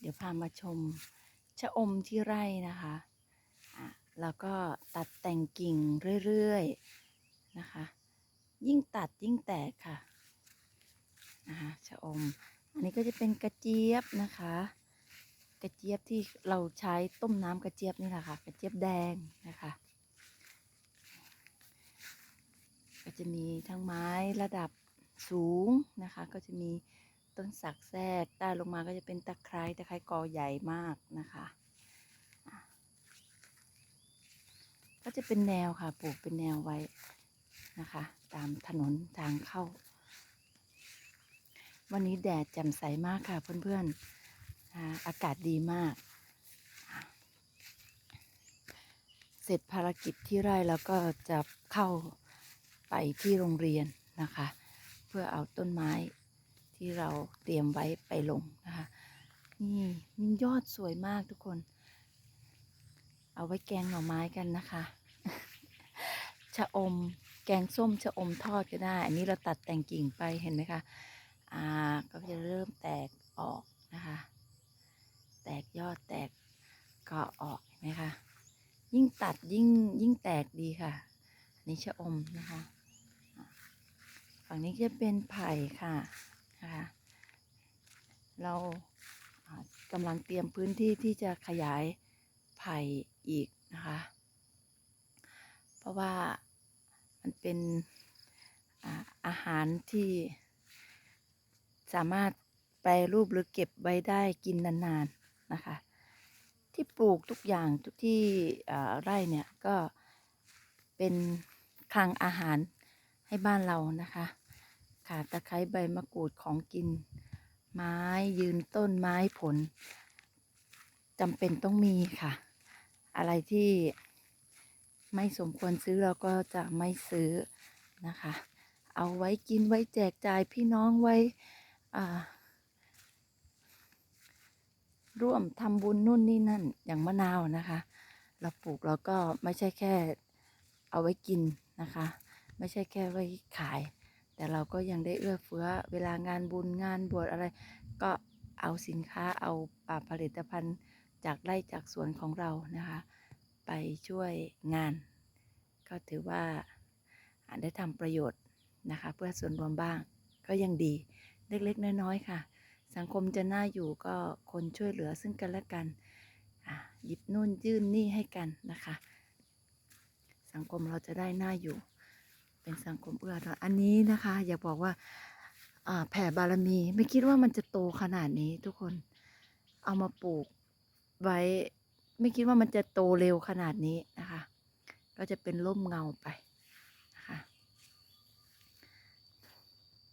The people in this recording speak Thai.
เดี๋ยวพามาชมชะอมที่ไร่นะคะอะแล้วก็ตัดแต่งกิ่งเรื่อยๆนะคะ ยิ่งตัดยิ่งแตกค่ะนะคะชะอม อันนี้ก็จะเป็นกระเจี๊ยบนะคะ กระเจี๊ยบที่เราใช้ต้มน้ำกระเจี๊ยบนี่แหละค่ะ กระเจี๊ยบแดงนะคะ ก็จะมีทั้งไม้ระดับสูงนะคะ ก็จะมี ต้นสักแทรกใต้ลงมาก็จะเป็นตะไคร้ตะไคร้กอใหญ่มากนะคะ ก็จะเป็นแนวค่ะปลูกเป็นแนวไว้นะคะ ตามถนนทางเข้า วันนี้แดดแจ่มใสมากค่ะ เพื่อนๆอากาศดีมาก เสร็จภารกิจที่ไร่แล้วก็จะเข้าไปที่โรงเรียนนะคะ เพื่อเอาต้นไม้ ที่เราเตรียมไว้ไปลงนะคะ นี่มันยอดสวยมากทุกคน เอาไว้แกงหน่อไม้กันนะคะ ชะอมแกงส้มชะอมทอดก็ได้ อันนี้เราตัดแต่งกิ่งไปเห็นไหมคะอ่าก็จะเริ่มแตกออกนะคะ แตกยอดแตกก็ออกเห็นไหมคะยิ่งตัดยิ่งยิ่งแตกดีค่ะอันนี้ชะอมนะคะ ฝั่งนี้จะเป็นไผ่ค่ะ นะคะเรากำลังเตรียมพื้นที่ที่จะขยายไผ่อีกนะคะ เพราะว่ามันเป็นอาหารที่สามารถแปรรูปหรือเก็บไว้ได้กินนานๆนะคะ ที่ปลูกทุกอย่างทุกที่ไร่เนี่ยก็เป็นคลังอาหารให้บ้านเรานะคะ ขาตะไคร้ใบมะกรูดของกิน ไม้ยืนต้นไม้ผลจำเป็นต้องมีค่ะ อะไรที่ไม่สมควรซื้อเราก็จะไม่ซื้อนะคะ เอาไว้กินไว้แจกจ่ายพี่น้องไว้ร่วมทำบุญนู่นนี่นั่นอย่างมะนาวนะคะ เราปลูกเราก็ไม่ใช่แค่เอาไว้กินนะคะ ไม่ใช่แค่ไว้ขาย แต่เราก็ยังได้เอื้อเฟื้อเวลางานบุญงานบวชอะไร ก็เอาสินค้าเอาผลิตภัณฑ์จากไร่จากสวนของเรานะคะ ไปช่วยงาน ก็ถือว่าได้ทำประโยชน์นะคะ เพื่อส่วนรวมบ้างก็ยังดีเล็กๆน้อยๆค่ะ สังคมจะน่าอยู่ก็คนช่วยเหลือซึ่งกันและกันหยิบนู่นยื่นนี่ให้กันนะคะ สังคมเราจะได้น่าอยู่ เป็นสังคมเอื้อดอันนี้นะคะ อยากบอกว่าแผ่บารมีไม่คิดว่ามันจะโตขนาดนี้ทุกคนเอามาปลูกไว้ ไม่คิดว่ามันจะโตเร็วขนาดนี้นะคะ ก็จะเป็นร่มเงาไป